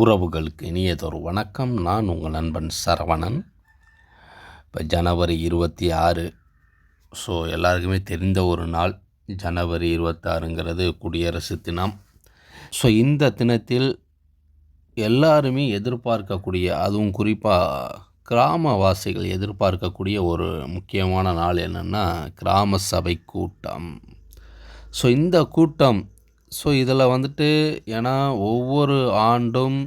உறவுகளுக்கு இனியதொரு வணக்கம். நான் உங்கள் நண்பன் சரவணன். இப்போ ஜனவரி இருபத்தி ஆறு. ஸோ எல்லாருக்குமே தெரிந்த ஒரு நாள். ஜனவரி இருபத்தாறுங்கிறது குடியரசு தினம். ஸோ இந்த தினத்தில் எல்லாருமே எதிர்பார்க்கக்கூடிய அதுவும் குறிப்பாக கிராமவாசிகள் எதிர்பார்க்கக்கூடிய ஒரு முக்கியமான நாள் என்னென்னா கிராம சபை கூட்டம். ஸோ இந்த கூட்டம் ஸோ இதில் வந்துட்டு ஏன்னா ஒவ்வொரு ஆண்டும்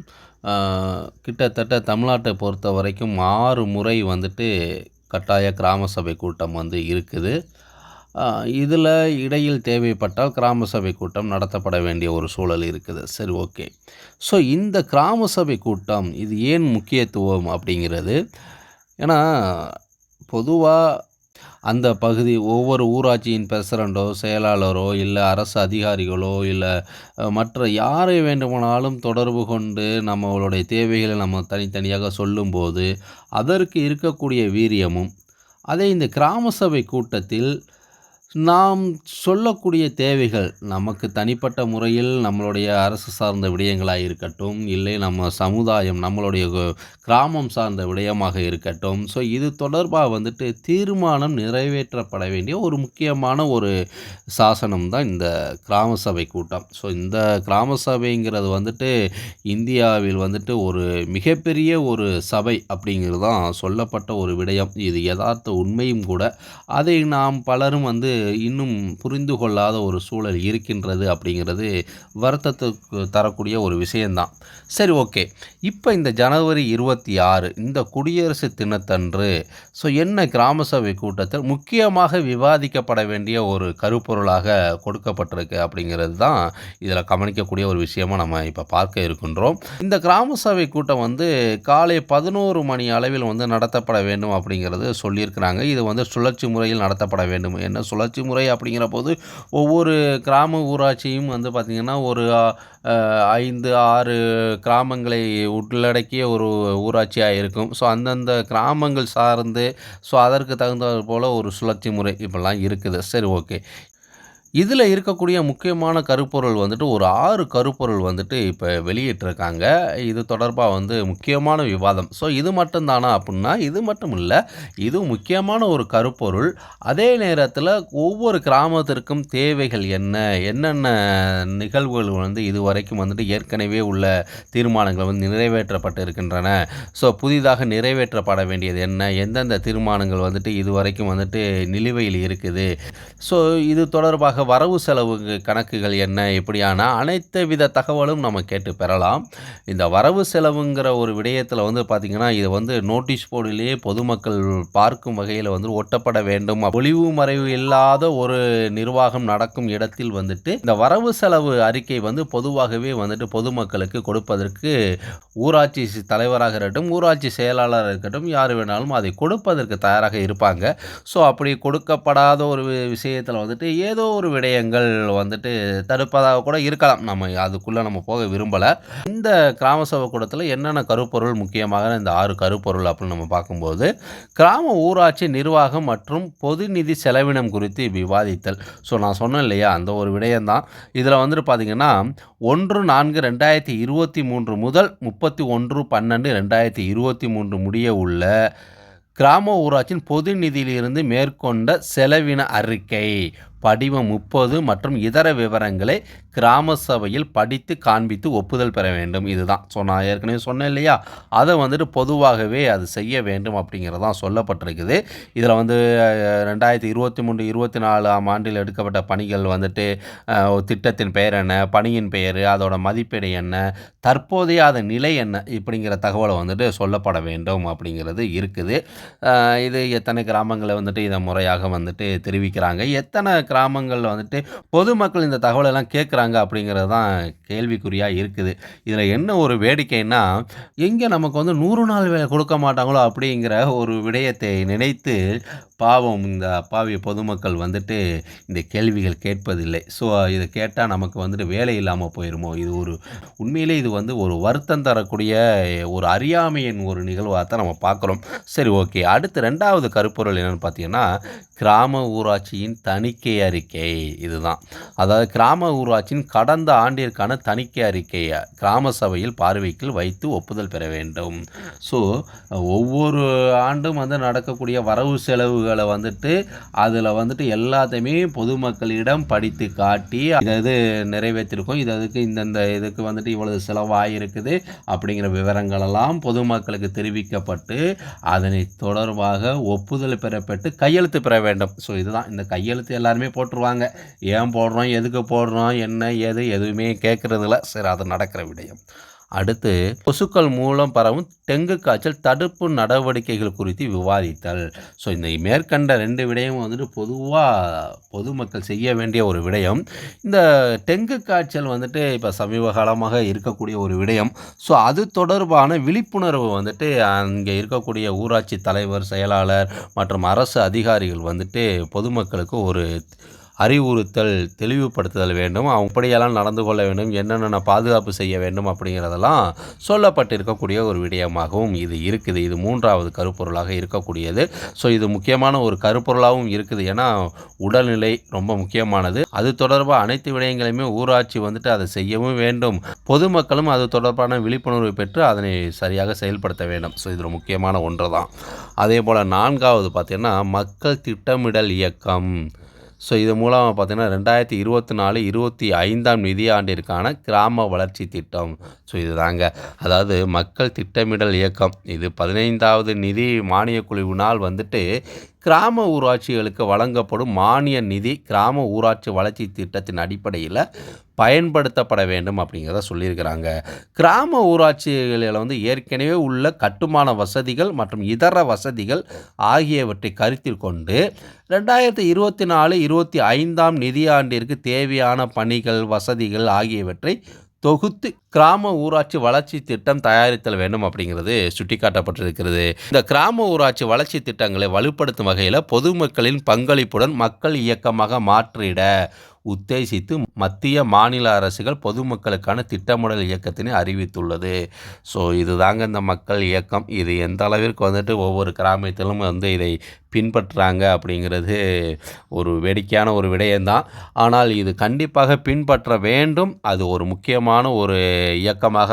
கிட்டத்தட்ட தமிழ்நாட்டை பொறுத்த வரைக்கும் ஆறு முறை வந்துட்டு கட்டாய கிராம சபை கூட்டம் வந்து இருக்குது. இதில் இடையில் தேவைப்பட்டால் கிராம சபை கூட்டம் நடத்தப்பட வேண்டிய ஒரு சூழல் இருக்குது. சரி ஓகே. ஸோ இந்த கிராம சபை கூட்டம் இது ஏன் முக்கியத்துவம் அப்படிங்கிறது? ஏன்னா பொதுவாக அந்த பகுதி ஒவ்வொரு ஊராட்சியின் பிரசிடண்டோ செயலாளரோ இல்லை அரசு அதிகாரிகளோ இல்லை மற்ற யாரை வேண்டுமானாலும் தொடர்பு கொண்டு நம்மளுடைய தேவைகளை நம்ம தனித்தனியாக சொல்லும்போது அதற்கு இருக்கக்கூடிய வீரியமும் அதே இந்த கிராம சபை கூட்டத்தில் நாம் சொல்லக்கூடிய தேவைகள் நமக்கு தனிப்பட்ட முறையில் நம்மளுடைய அரசு சார்ந்த விடயங்களாக இருக்கட்டும் இல்லை நம்ம சமுதாயம் நம்மளுடைய கிராமம் சார்ந்த விடயமாக இருக்கட்டும். ஸோ இது தொடர்பாக வந்துட்டு தீர்மானம் நிறைவேற்றப்பட வேண்டிய ஒரு முக்கியமான ஒரு சாசனம் தான் இந்த கிராம சபை கூட்டம். ஸோ இந்த கிராம சபைங்கிறது வந்துட்டு இந்தியாவில் வந்துட்டு ஒரு மிகப்பெரிய ஒரு சபை அப்படிங்கிறது தான் சொல்லப்பட்ட ஒரு விடயம். இது யதார்த்த உண்மையும் கூட. அதை நாம் பலரும் வந்து இன்னும் புரிந்து கொள்ளாத ஒரு சூழல் இருக்கின்றது அப்படிங்கிறது வருத்தத்துக்கு தரக்கூடிய ஒரு விஷயந்தான் சரி ஓகே. இப்போ இந்த ஜனவரி இருபத்தி ஆறு இந்த குடியரசு தினத்தன்று ஸோ என்ன கிராம சபை கூட்டத்தில் முக்கியமாக விவாதிக்கப்பட வேண்டிய ஒரு கருப்பொருளாக கொடுக்கப்பட்டிருக்கு அப்படிங்கிறது தான் இதில் கவனிக்கக்கூடிய ஒரு விஷயமாக நம்ம இப்போ பார்க்க இருக்கின்றோம். இந்த கிராம சபை கூட்டம் வந்து காலை பதினோரு மணி அளவில் வந்து நடத்தப்பட வேண்டும் அப்படிங்கிறது சொல்லியிருக்கிறாங்க. இது வந்து சுழற்சி முறையில் நடத்தப்பட வேண்டும் என்ன சுழற்சி வளர்ச்சி முறை அப்படிங்கிற போது ஒவ்வொரு கிராம ஊராட்சியும் வந்து பார்த்திங்கன்னா ஒரு ஐந்து ஆறு கிராமங்களை உள்ளடக்கிய ஒரு ஊராட்சியாக இருக்கும். ஸோ அந்தந்த கிராமங்கள் சார்ந்து ஸோ அதற்கு தகுந்த போல் ஒரு சுழற்சி முறை இப்போல்லாம் இருக்குது. சரி ஓகே. இதில் இருக்கக்கூடிய முக்கியமான கருப்பொருள் வந்துட்டு ஒரு ஆறு கருப்பொருள் வந்துட்டு இப்போ வெளியிட்டிருக்காங்க. இது தொடர்பாக வந்து முக்கியமான விவாதம். ஸோ இது மட்டும்தானா அப்படின்னா இது மட்டும் இல்லை. இது முக்கியமான ஒரு கருப்பொருள். அதே நேரத்தில் ஒவ்வொரு கிராமத்திற்கும் தேவைகள் என்ன? என்னென்ன நிகழ்வுகள் வந்து இது வரைக்கும் வந்துட்டு ஏற்கனவே உள்ள தீர்மானங்கள் வந்து நிறைவேற்றப்பட்டு இருக்கின்றன ஸோ புதிதாக நிறைவேற்றப்பட வேண்டியது என்ன? எந்தெந்த தீர்மானங்கள் வந்துட்டு இது வரைக்கும் வந்துட்டு நிலுவையில் இருக்குது? ஸோ இது தொடர்பாக வரவு செலவு கணக்குகள் என்ன எப்படியான அனைத்து வித தகவலும் நம்ம கேட்டு பெறலாம். இந்த வரவு செலவுங்கிற ஒரு விடயத்தில் வந்து பார்த்திங்கன்னா இது வந்து நோட்டீஸ் போர்டிலேயே பொதுமக்கள் பார்க்கும் வகையில் வந்து ஒட்டப்பட வேண்டும். ஒளிவு மறைவு இல்லாத ஒரு நிர்வாகம் நடக்கும் இடத்தில் வந்துட்டு இந்த வரவு செலவு அறிக்கை வந்து பொதுவாகவே வந்துட்டு பொதுமக்களுக்கு கொடுப்பதற்கு ஊராட்சி தலைவராக இருக்கட்டும் ஊராட்சி செயலாளராக இருக்கட்டும் யார் வேணாலும் அதை கொடுப்பதற்கு தயாராக இருப்பாங்க. ஸோ அப்படி கொடுக்கப்படாத ஒரு விஷயத்தில் வந்துட்டு ஏதோ ஒரு விடயங்கள் வந்துட்டு தடுப்பதாக கூட இருக்கலாம். நம்ம அதுக்குள்ளே நம்ம போக விரும்பலை. இந்த கிராம சபை கூடத்தில் என்னென்ன கருப்பொருள்? முக்கியமாக இந்த ஆறு கருப்பொருள் அப்படின்னு நம்ம பார்க்கும்போது கிராம ஊராட்சி நிர்வாகம் மற்றும் பொது நிதி செலவினம் குறித்து விவாதித்தல். ஸோ நான் சொன்னேன் இல்லையா? அந்த ஒரு விடயம்தான். இதில் வந்துட்டு பார்த்திங்கன்னா ஒன்று நான்கு ரெண்டாயிரத்தி இருபத்தி மூன்று முதல் முப்பத்தி ஒன்று பன்னெண்டு ரெண்டாயிரத்தி இருபத்தி மூன்று முடிய உள்ள கிராம ஊராட்சியின் பொது நிதியிலிருந்து மேற்கொண்ட செலவின அறிக்கை. படிவம் முப்பது மற்றும் இதர விவரங்களை கிராம சபையில் படித்து காண்பித்து ஒப்புதல் பெற வேண்டும். இதுதான். ஸோ நான் ஏற்கனவே சொன்னேன் இல்லையா? அதை வந்துட்டு பொதுவாகவே அது செய்ய வேண்டும் அப்படிங்கிறதான் சொல்லப்பட்டிருக்குது. இதில் வந்து ரெண்டாயிரத்தி இருபத்தி மூன்று இருபத்தி நாலாம் ஆண்டில் எடுக்கப்பட்ட பணிகள் வந்துட்டு திட்டத்தின் பெயர் என்ன பணியின் பெயர் அதோட மதிப்பீடு என்ன தற்போதைய அதன் நிலை என்ன இப்படிங்கிற தகவலை வந்துட்டு சொல்லப்பட வேண்டும் அப்படிங்கிறது இருக்குது. இது எத்தனை கிராமங்களை வந்துட்டு இதை முறையாக வந்துட்டு தெரிவிக்கிறாங்க. எத்தனை கிராமங்களில் வந்துட்டு பொதுமக்கள் இந்த தகவலெல்லாம் கேட்குறாங்க அப்படிங்கிறது தான் கேள்விக்குறியாக இருக்குது. இதில் என்ன ஒரு வேடிக்கைன்னா எங்கே நமக்கு வந்து நூறு நாள் வேலை கொடுக்க மாட்டாங்களோ அப்படிங்கிற ஒரு விடயத்தை நினைத்து பாவம் இந்த அப்பாவிய பொதுமக்கள் வந்துட்டு இந்த கேள்விகள் கேட்பதில்லை. ஸோ இதை கேட்டால் நமக்கு வந்துட்டு வேலை இல்லாமல் போயிடுமோ இது ஒரு உண்மையிலே இது வந்து ஒரு வருத்தம் தரக்கூடிய ஒரு அறியாமையின் ஒரு நிகழ்வாக தான் நம்ம பார்க்குறோம். சரி ஓகே. அடுத்து ரெண்டாவது கருப்பொருள் என்னென்னு பார்த்தீங்கன்னா கிராம ஊராட்சியின் தணிக்கை அறிக்கை. இதுதான். அதாவது கிராம ஊராட்சியின் கடந்த ஆண்டிற்கான தணிக்கை அறிக்கையை கிராம சபையில் பார்வைக்கு வைத்து ஒப்புதல் பெற வேண்டும். ஸோ ஒவ்வொரு ஆண்டும் வந்து நடக்கக்கூடிய வரவு செலவு செலவுகளை வந்துட்டு அதில் வந்துட்டு எல்லாத்தையுமே பொதுமக்களிடம் படித்து காட்டி இது நிறைவேற்றிருக்கோம். இது அதுக்கு இந்தந்த இதுக்கு வந்துட்டு இவ்வளவு செலவாகிருக்குது அப்படிங்கிற விவரங்களெல்லாம் பொதுமக்களுக்கு தெரிவிக்கப்பட்டு அதனை தொடர்பாக ஒப்புதல் பெறப்பட்டு கையெழுத்து பெற வேண்டும். ஸோ இதுதான். இந்த கையெழுத்து எல்லாருமே போட்டுருவாங்க. ஏன் போடுறோம்? எதுக்கு போடுறோம்? என்ன? ஏது எதுவுமே கேட்குறதில்ல. சரி அது நடக்கிற விடயம். அடுத்து கொசுக்கள் மூலம் பரவும் டெங்கு காய்ச்சல் தடுப்பு நடவடிக்கைகள் குறித்து விவாதித்தல். ஸோ இந்த மேற்கண்ட ரெண்டு விடயமும் வந்துட்டு பொதுவாக பொதுமக்கள் செய்ய வேண்டிய ஒரு விடயம். இந்த டெங்கு காய்ச்சல் வந்துட்டு இப்போ சமீப காலமாக இருக்கக்கூடிய ஒரு விடயம். ஸோ அது தொடர்பான விழிப்புணர்வு வந்துட்டு அங்கே இருக்கக்கூடிய ஊராட்சி தலைவர் செயலாளர் மற்றும் அரசு அதிகாரிகள் வந்துட்டு பொதுமக்களுக்கு ஒரு அறிவுறுத்தல் தெளிவுபடுத்துதல் வேண்டும். அவங்க இப்படியெல்லாம் நடந்து கொள்ள வேண்டும். என்னென்ன பாதுகாப்பு செய்ய வேண்டும் அப்படிங்கிறதெல்லாம் சொல்லப்பட்டிருக்கக்கூடிய ஒரு விடயமாகவும் இது இருக்குது. இது மூன்றாவது கருப்பொருளாக இருக்கக்கூடியது. ஸோ இது முக்கியமான ஒரு கருப்பொருளாகவும் இருக்குது. ஏன்னா உடல்நிலை ரொம்ப முக்கியமானது. அது தொடர்பாக அனைத்து விடயங்களையுமே ஊராட்சி வந்துட்டு அதை செய்யவும் வேண்டும். பொதுமக்களும் அது தொடர்பான விழிப்புணர்வு பெற்று அதனை சரியாக செயல்படுத்த வேண்டும். ஸோ இதில் முக்கியமான ஒன்று தான் அதே போல் நான்காவது பார்த்திங்கன்னா மக்கள் திட்டமிடல் இயக்கம். ஸோ இது மூலமாக பார்த்தீங்கன்னா ரெண்டாயிரத்தி இருபத்தி நாலு இருபத்தி ஐந்தாம் நிதியாண்டிற்கான கிராம வளர்ச்சி திட்டம். ஸோ இது தாங்க அதாவது மக்கள் திட்டமிடல் இயக்கம். இது பதினைந்தாவது நிதி மானிய குழுவினால் வந்துட்டு கிராம ஊராட்சிகளுக்கு வழங்கப்படும் மானிய நிதி கிராம ஊராட்சி வளர்ச்சி திட்டத்தின் அடிப்படையில் பயன்படுத்தப்பட வேண்டும் அப்படிங்கிறத சொல்லியிருக்கிறாங்க. கிராம ஊராட்சிகளில் வந்து ஏற்கனவே உள்ள கட்டுமான வசதிகள் மற்றும் இதர வசதிகள் ஆகியவற்றை கருத்தில் கொண்டு ரெண்டாயிரத்தி இருபத்தி நாலு இருபத்தி ஐந்தாம் நிதியாண்டிற்கு தேவையான பணிகள் வசதிகள் ஆகியவற்றை தொகுத்து கிராம ஊராட்சி வளர்ச்சி திட்டம் தயாரித்தல் வேண்டும் அப்படிங்கிறது சுட்டிக்காட்டப்பட்டிருக்கிறது. இந்த கிராம ஊராட்சி வளர்ச்சி திட்டங்களை வலுப்படுத்தும் வகையில் பொதுமக்களின் பங்களிப்புடன் மக்கள் இயக்கமாக மாற்றிட உத்தேசித்து மத்திய மாநில அரசுகள் பொதுமக்களுக்கான திட்டமிடல் இயக்கத்தினை அறிவித்துள்ளது. ஸோ இதுதாங்க இந்த மக்கள் இயக்கம். இது எந்த அளவிற்கு வந்துட்டு ஒவ்வொரு கிராமத்திலும் வந்து இதை பின்பற்றுறாங்க அப்படிங்கிறது ஒரு வேடிக்கையான ஒரு விடயம்தான். ஆனால் இது கண்டிப்பாக பின்பற்ற வேண்டும். அது ஒரு முக்கியமான ஒரு இயக்கமாக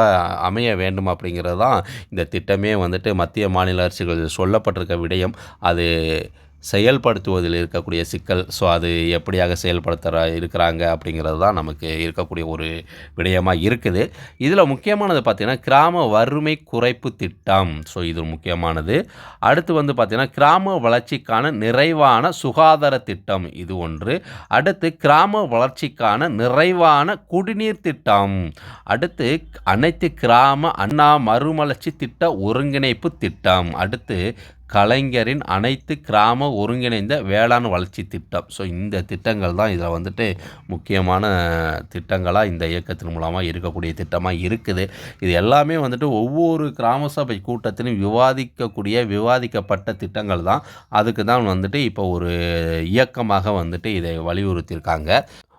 அமைய வேண்டும் அப்படிங்கிறது தான் இந்த திட்டமே வந்துட்டு மத்திய மாநில அரசுகள் சொல்லப்பட்டிருக்க விடயம். அது செயல்படுத்துவதில் இருக்கக்கூடிய சிக்கல் ஸோ அது எப்படியாக செயல்படுத்துகிற இருக்கிறாங்க அப்படிங்கிறது தான் நமக்கு இருக்கக்கூடிய ஒரு விடயமாக இருக்குது. இதில் முக்கியமானது பார்த்திங்கன்னா கிராம வறுமை குறைப்பு திட்டம். ஸோ இது முக்கியமானது. அடுத்து வந்து பார்த்திங்கன்னா கிராம வளர்ச்சிக்கான நிறைவான சுகாதார திட்டம் இது ஒன்று. அடுத்து கிராம வளர்ச்சிக்கான நிறைவான குடிநீர் திட்டம். அடுத்து அனைத்து கிராம அண்ணா மறுமலர்ச்சி திட்ட ஒருங்கிணைப்பு திட்டம். அடுத்து கலைஞரின் அனைத்து கிராம ஒருங்கிணைந்த வேளாண் வளர்ச்சி திட்டம். ஸோ இந்த திட்டங்கள் தான் இதில் வந்துட்டு முக்கியமான திட்டங்களாக இந்த இயக்கத்தின் மூலமாக இருக்கக்கூடிய திட்டமாக இருக்குது. இது எல்லாமே வந்துட்டு ஒவ்வொரு கிராம சபை கூட்டத்திலும் விவாதிக்கக்கூடிய விவாதிக்கப்பட்ட திட்டங்கள் தான். அதுக்கு தான் வந்துட்டு இப்போ ஒரு இயக்கமாக வந்துட்டு இதை வலியுறுத்தியிருக்காங்க.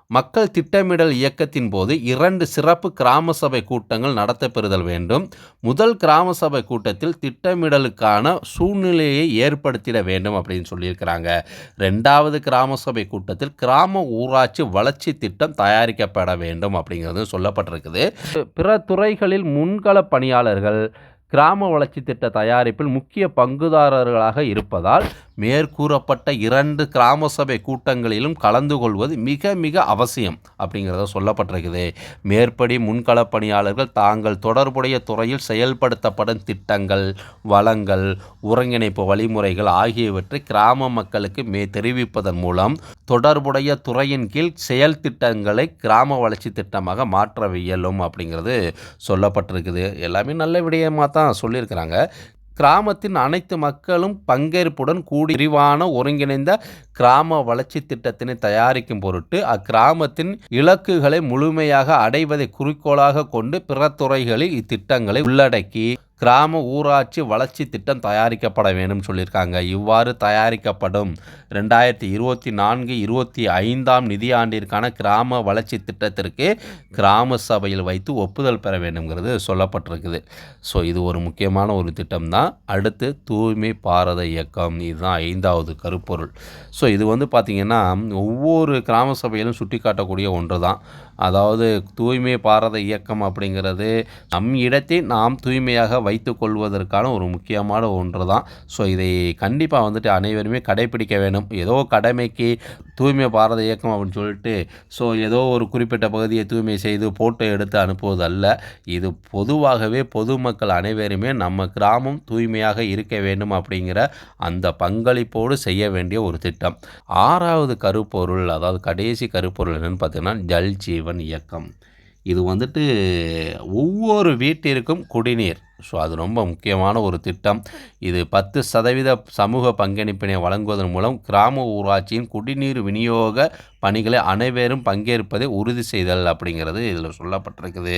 மக்கள் திட்டமிடல் இயக்கத்தின் போது இரண்டு சிறப்பு கிராம சபை கூட்டங்கள் நடத்தப்பெறுதல் வேண்டும். முதல் கிராம சபை கூட்டத்தில் திட்டமிடலுக்கான சூழ்நிலையை ஏற்படுத்திட வேண்டும் அப்படின்னு சொல்லியிருக்கிறாங்க. ரெண்டாவது கிராம சபை கூட்டத்தில் கிராம ஊராட்சி வளர்ச்சி திட்டம் தயாரிக்கப்பட வேண்டும் அப்படிங்கிறது சொல்லப்பட்டிருக்குது. பிற துறைகளில் முன்கள பணியாளர்கள் கிராம வளர்ச்சி திட்ட தயாரிப்பில் முக்கிய பங்குதாரர்களாக இருப்பதால் மேற்கூறப்பட்ட இரண்டு கிராம சபை கூட்டங்களிலும் கலந்து கொள்வது மிக மிக அவசியம் அப்படிங்கிறத சொல்லப்பட்டிருக்குது. மேற்படி முன்களப் பணியாளர்கள் தாங்கள் தொடர்புடைய துறையில் செயல்படுத்தப்படும் திட்டங்கள் வளங்கள் ஒருங்கிணைப்பு வழிமுறைகள் ஆகியவற்றை கிராம மக்களுக்கு மே தெரிவிப்பதன் மூலம் தொடர்புடைய துறையின் கீழ் செயல் திட்டங்களை கிராம வளர்ச்சி திட்டமாக மாற்ற இயலும் அப்படிங்கிறது சொல்லப்பட்டிருக்குது. எல்லாமே நல்ல விடயமாக தான் சொல்லியிருக்கிறாங்க. கிராமத்தின் அனைத்து மக்களும் பங்கேற்புடன் கூடி விரிவான ஒருங்கிணைந்த கிராம வளர்ச்சி திட்டத்தினை தயாரிக்கும் பொருட்டு அக்கிராமத்தின் இலக்குகளை முழுமையாக அடைவதை குறிக்கோளாக கொண்டு பிற துறைகளில் இத்திட்டங்களை உள்ளடக்கி கிராம ஊராட்சி வளர்ச்சி திட்டம் தயாரிக்கப்பட வேண்டும் சொல்லியிருக்காங்க. இவ்வாறு தயாரிக்கப்படும் ரெண்டாயிரத்தி இருபத்தி நான்கு இருபத்தி ஐந்தாம் நிதியாண்டிற்கான கிராம வளர்ச்சி திட்டத்திற்கு கிராம சபையில் வைத்து ஒப்புதல் பெற வேண்டுங்கிறது சொல்லப்பட்டிருக்குது. ஸோ இது ஒரு முக்கியமான ஒரு திட்டம் தான் அடுத்து தூய்மை பாரத இயக்கம். இதுதான் ஐந்தாவது கருப்பொருள். ஸோ இது வந்து பார்த்திங்கன்னா ஒவ்வொரு கிராம சபையிலும் சுட்டி காட்டக்கூடிய ஒன்று தான் அதாவது தூய்மை பாரத இயக்கம் அப்படிங்கிறது நம் இடத்தை நாம் தூய்மையாக வைத்து கொள்வதற்கான ஒரு முக்கியமான ஒன்று தான் ஸோ இதை கண்டிப்பாக வந்துட்டு அனைவருமே கடைபிடிக்க வேண்டும். ஏதோ கடமைக்கு தூய்மை பாரத இயக்கம் அப்படின்னு சொல்லிட்டு ஸோ ஏதோ ஒரு குறிப்பிட்ட பகுதியை தூய்மை செய்து ஃபோட்டோ எடுத்து அனுப்புவது அல்ல இது பொதுவாகவே பொதுமக்கள் அனைவருமே நம்ம கிராமம் தூய்மையாக இருக்க வேண்டும் அப்படிங்கிற அந்த பங்களிப்போடு செய்ய வேண்டிய ஒரு திட்டம். ஆறாவது கருப்பொருள் அதாவது கடைசி கருப்பொருள் என்னென்னு பார்த்தீங்கன்னா ஜல்ஜி ஜீவன் இயக்கம். இது வந்துட்டு ஒவ்வொரு வீட்டிற்கும் குடிநீர். ஸோ அது ரொம்ப முக்கியமான ஒரு திட்டம். இது பத்து சதவீத சமூக பங்களிப்பினை வழங்குவதன் மூலம் கிராம ஊராட்சியின் குடிநீர் விநியோக பணிகளை அனைவரும் பங்கேற்பதை உறுதி செய்தல் அப்படிங்கிறது இதில் சொல்லப்பட்டிருக்குது.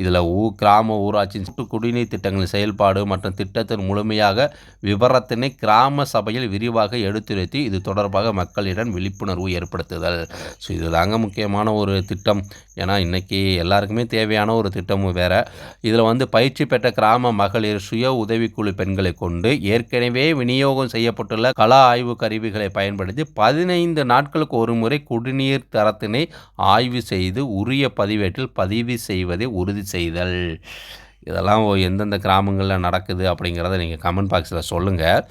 இதில் ஊ கிராம ஊராட்சியின் குடிநீர் திட்டங்களின் செயல்பாடு மற்றும் திட்டத்தின் முழுமையாக விவரத்தினை கிராம சபையில் விரிவாக எடுத்துரைத்து இது தொடர்பாக மக்களிடம் விழிப்புணர்வு ஏற்படுத்துதல். ஸோ இது தாங்க முக்கியமான ஒரு திட்டம். ஏன்னா இன்றைக்கி எல்லாருக்குமே தேவையான ஒரு திட்டமும் வேறு. இதில் வந்து பயிற்சி பெற்ற கிராம கிராம மகளிர் சுய உதவிக்குழு பெண்களை கொண்டு ஏற்கனவே விநியோகம் செய்யப்பட்டுள்ள கள ஆய்வு கருவிகளை பயன்படுத்தி பதினைந்து நாட்களுக்கு ஒரு முறை குடிநீர் தரத்தினை ஆய்வு செய்து உரிய பதிவேட்டில் பதிவு செய்வதை உறுதி செய்தல். இதெல்லாம் எந்தெந்த கிராமங்களில் நடக்குது அப்படிங்கிறத நீங்கள் கமெண்ட் பாக்ஸில் சொல்லுங்கள்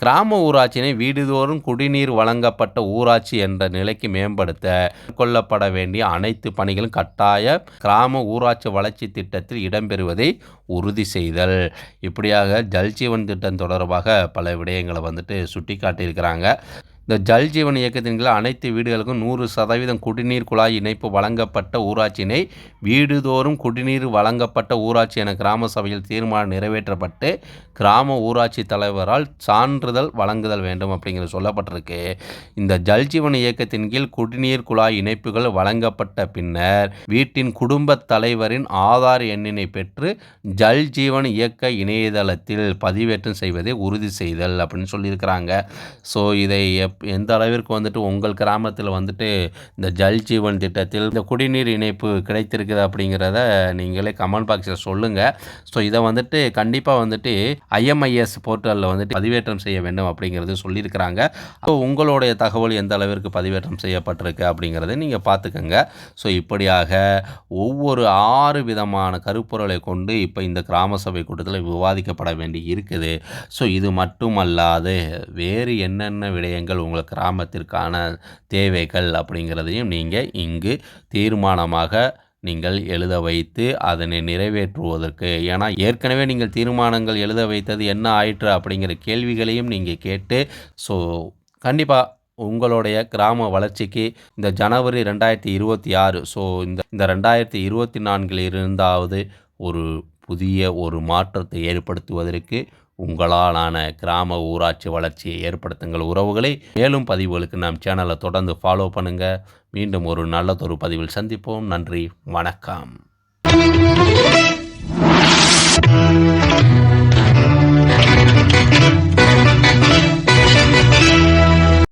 கிராம ஊராட்சியினை வீடுதோறும் குடிநீர் வழங்கப்பட்ட ஊராட்சி என்ற நிலைக்கு மேம்படுத்த கொள்ளப்பட வேண்டிய அனைத்து பணிகளும் கட்டாய கிராம ஊராட்சி வளர்ச்சி திட்டத்தில் இடம்பெறுவதை உறுதி செய்தல். இப்படியாக ஜல்ஜீவன் திட்டம் தொடர்பாக பல விடயங்களை வந்துட்டு சுட்டி காட்டியிருக்கிறாங்க இந்த ஜல் ஜீவன் இயக்கத்தின் கீழ் அனைத்து வீடுகளுக்கும் நூறு சதவீதம் குடிநீர் குழாய் இணைப்பு வழங்கப்பட்ட ஊராட்சியினை வீடுதோறும் குடிநீர் வழங்கப்பட்ட ஊராட்சி என கிராம சபையில் தீர்மானம் நிறைவேற்றப்பட்டு கிராம ஊராட்சி தலைவரால் சான்றிதழ் வழங்குதல் வேண்டும் அப்படிங்கிறது சொல்லப்பட்டிருக்கு. இந்த ஜல் ஜீவன் இயக்கத்தின் கீழ் குடிநீர் குழாய் இணைப்புகள் வழங்கப்பட்ட பின்னர் வீட்டின் குடும்ப தலைவரின் ஆதார் எண்ணினை பெற்று ஜல் ஜீவன் இயக்க இணையதளத்தில் பதிவேற்றம் செய்வதை உறுதி செய்தல் அப்படின்னு சொல்லியிருக்கிறாங்க. ஸோ இதை எப் எந்த அளவிற்கு வந்துட்டு உங்கள் கிராமத்தில் வந்துட்டு இந்த ஜல் ஜீவன் திட்டத்தில் இந்த குடிநீர் இணைப்பு கிடைத்திருக்குது அப்படிங்கிறத நீங்களே கமெண்ட் பாக்ஸில் சொல்லுங்கள் ஸோ இதை வந்துட்டு கண்டிப்பாக வந்துட்டு ஐஎம்ஐஎஸ் போர்ட்டலில் வந்துட்டு பதிவேற்றம் செய்ய வேண்டும் அப்படிங்கிறது சொல்லியிருக்கிறாங்க. ஸோ உங்களுடைய தகவல் எந்த அளவிற்கு பதிவேற்றம் செய்யப்பட்டிருக்கு அப்படிங்கிறத நீங்கள் பார்த்துக்கோங்க. ஸோ இப்படியாக ஒவ்வொரு ஆறு விதமான கருப்பொருளை கொண்டு இப்போ இந்த கிராம சபை கூட்டத்தில் விவாதிக்கப்பட வேண்டி இருக்குது. ஸோ இது மட்டுமல்லாது வேறு என்னென்ன விடயங்கள் உங்கள் கிராமத்திற்கான தேவைகள் அப்படிங்கிறதையும் நீங்கள் இங்கு தீர்மானமாக நீங்கள் எழுத வைத்து அதனை நிறைவேற்றுவதற்கு. ஏன்னா ஏற்கனவே நீங்கள் தீர்மானங்கள் எழுத வைத்தது என்ன ஆயிற்று அப்படிங்கிற கேள்விகளையும் நீங்கள் கேட்டு ஸோ கண்டிப்பாக உங்களுடைய கிராம வளர்ச்சிக்கு இந்த ஜனவரி ரெண்டாயிரத்தி இருபத்தி ஆறு ஸோ இந்த இந்த ரெண்டாயிரத்தி இருபத்தி நான்கில் இருந்தாவது ஒரு புதிய ஒரு மாற்றத்தை ஏற்படுத்துவதற்கு உங்களாலான கிராம ஊராட்சி வளர்ச்சியை ஏற்படுத்துங்கள் உறவுகளை. மேலும் பதிவுகளுக்கு நம் சேனலை தொடர்ந்து ஃபாலோ பண்ணுங்கள் மீண்டும் ஒரு நல்லதொரு பதிவில் சந்திப்போம். நன்றி. வணக்கம்.